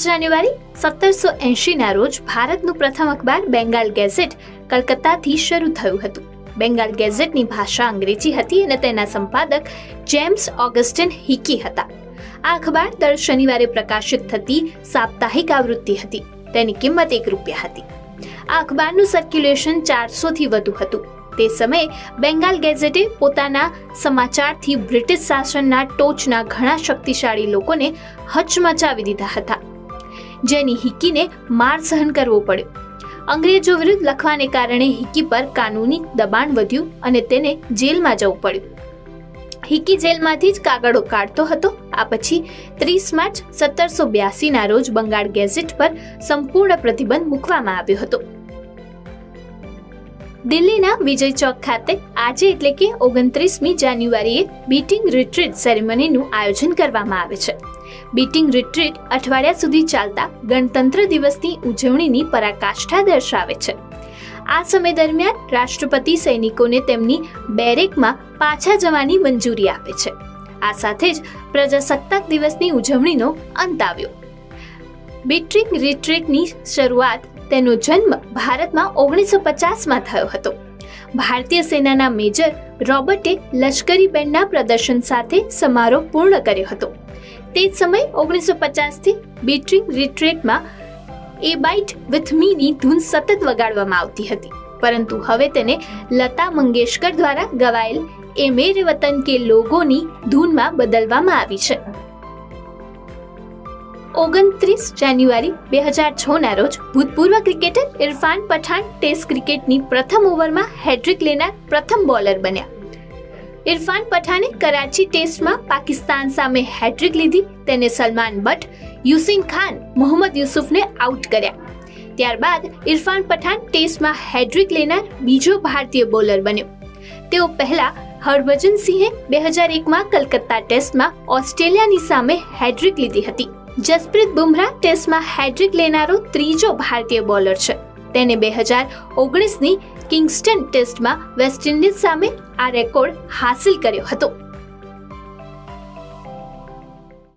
જાન્યુઆરી સત્તરસો એંશીના રોજ ભારતનું પ્રથમ અખબાર બેંગાલ ગેઝેટ કલકત્તાથી શરૂ થયું હતું. બેંગાલ ગેઝેટની ભાષા અંગ્રેજી હતી અને તેના સંપાદક જેમ્સ ઓગસ્ટિન હિકી હતા. આ અખબાર દર શનિવારે પ્રકાશિત થતી સાપ્તાહિક આવૃત્તિ હતી. તેની કિંમત એક રૂપિયા હતી. આ અખબારનું સર્ક્યુલેશન ચારસોથી વધુ હતું. તે સમયે બેંગાલ ગેઝેટે પોતાના સમાચારથી બ્રિટિશ શાસનના ટોચના ઘણા શક્તિશાળી લોકોને હચમચાવી દીધા હતા. જેની હિકીને માર સહન કરવો પડ્યો. અંગ્રેજો વિરુદ્ધ લખવાને કારણે હિકી પર કાનૂની દબાણ વધ્યું અને તેને જેલમાં જવું પડ્યું. હિકી જેલમાંથી જ કાગળો કાઢતો હતો, આ પછી ત્રીસ માર્ચ સત્તરસો બ્યાસીના રોજ બંગાળ ગેઝેટ પર સંપૂર્ણ પ્રતિબંધ મૂકવામાં આવ્યો હતો. દિલ્હીના વિજય ચોક ખાતે આજે એટલે કે ઓગણત્રીસમી જાન્યુઆરીએ બીટિંગ રિટ્રીટ સેરેમનીનું આયોજન કરવામાં આવે છે. બીટિંગ રિટ્રીટ અઠવાડિયા સુધી ચાલતા ગણતંત્ર દિવસની ઉજવણીની પરાકાષ્ઠા દર્શાવે છે. આ સમય દરમિયાન રાષ્ટ્રપતિ સૈનિકોને તેમની બેરેકમાં પાછા જવાની મંજૂરી આપે છે. આ સાથે જ પ્રજાસત્તાક દિવસની ઉજવણીનો અંત આવ્યો. બીટિંગ રિટ્રીટની શરૂઆત તેનો જન્મ ભારતમાં ઓગણીસો પચાસમાં થયો હતો. ભારતીય સેનાના મેજર રોબર્ટે લશ્કરી બેન્ડના પ્રદર્શન સાથે સમારોહ પૂર્ણ કર્યો હતો. તે જ સમયે ઓગણીસો પચાસથી બીટ્રિંગ રિટ્રીટમાં એ બાઇટ વિથ મીની ધૂન સતત વગાડવામાં આવતી હતી. પરંતુ હવે તેને લતા મંગેશકર દ્વારા ગવાયેલ એ મેરે વતન કે લોગોની ધૂનમાં બદલવામાં આવી છે. ઓગણત્રીસ જાન્યુઆરી બે હજાર છના રોજ ભૂતપૂર્વ ક્રિકેટર ઇરફાન પઠાણ ટેસ્ટ ક્રિકેટની પ્રથમ ઓવરમાં હેડ્રિક લેનાર પ્રથમ બોલર બન્યા. ઇરફાન પઠાણે કરાચી ટેસ્ટમાં પાકિસ્તાન સામે હેડ્રિક લીધી તેને સલમાન બટ યુસિન ખાન, મોહમ્મદ યુસુફને આઉટ કર્યા. ત્યારબાદ ઇરફાન પઠાણ ટેસ્ટમાં હેડ્રિક લેનાર બીજો ભારતીય બોલર બન્યો. તેઓ પહેલા હરભજન સિંહે બે હજાર એકમાં કલકત્તા ટેસ્ટમાં ઓસ્ટ્રેલિયાની સામે હેડ્રિક લીધી હતી. જસપ્રીત બુમરાહ ટેસ્ટમાં હેડ્રિક લેનારો ત્રીજો ભારતીય બોલર છે. તેને બે હજાર ઓગણીસની કિંગસ્ટન ટેસ્ટમાં વેસ્ટ ઇન્ડિઝ સામે આ રેકોર્ડ હાંસિલ કર્યો હતો.